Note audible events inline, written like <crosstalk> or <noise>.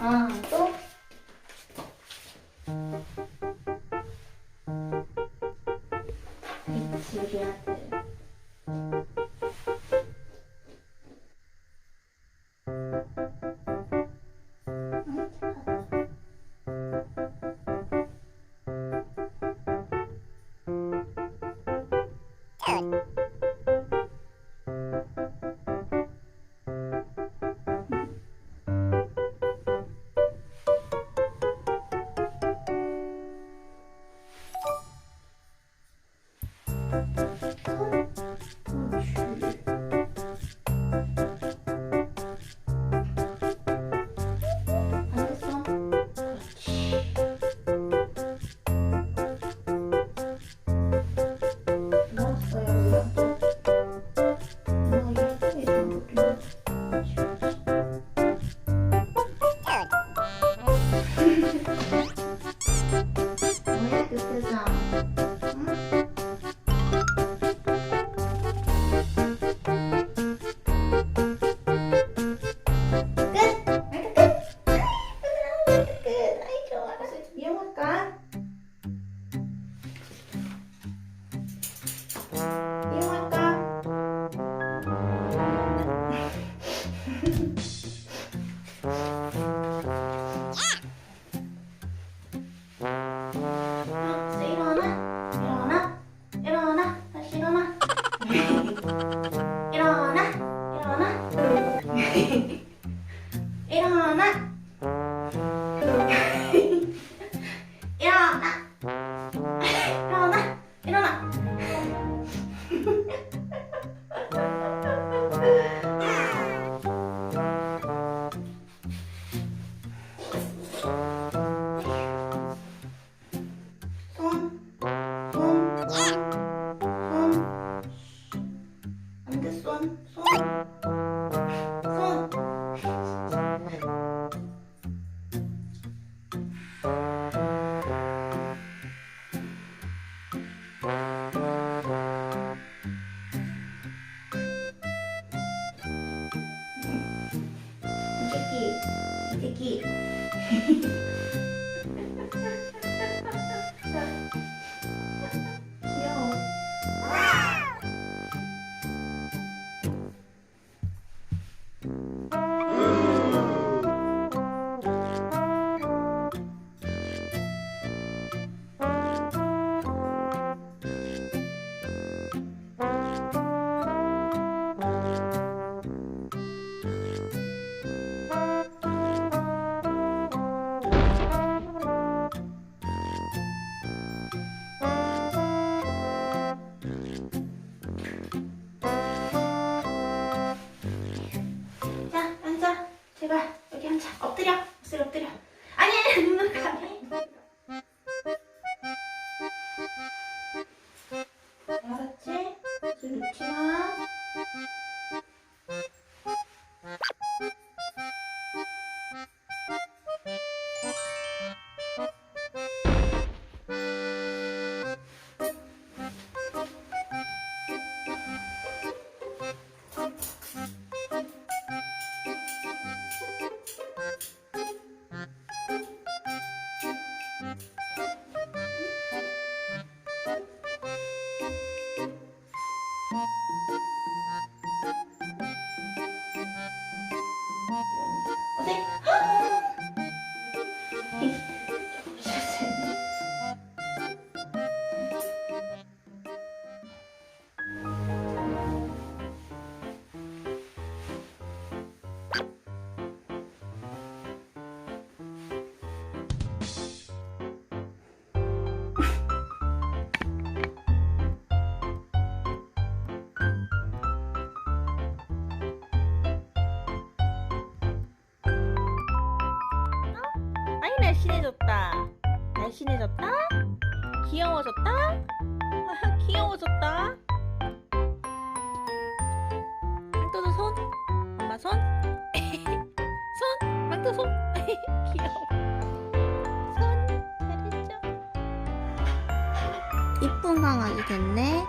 아, 또? 알 어, 일어나? 일어나? 일어나? 다시? 일어나? <laughs> 일어나? 일어나? <laughs> 일어나. 여기 앉아. 엎드려. 엎드려, 엎드려. 아니, 아니, 눈을 감해. 알았지? 술 넣지 마. 날씬해졌다. 날씬해졌다. 귀여워졌다. 귀여워졌다. 망토도 손. 엄마 손. <laughs> 손. 망토 손. <laughs> 귀여워. 손 잘했죠. 이쁜 강아지 됐네.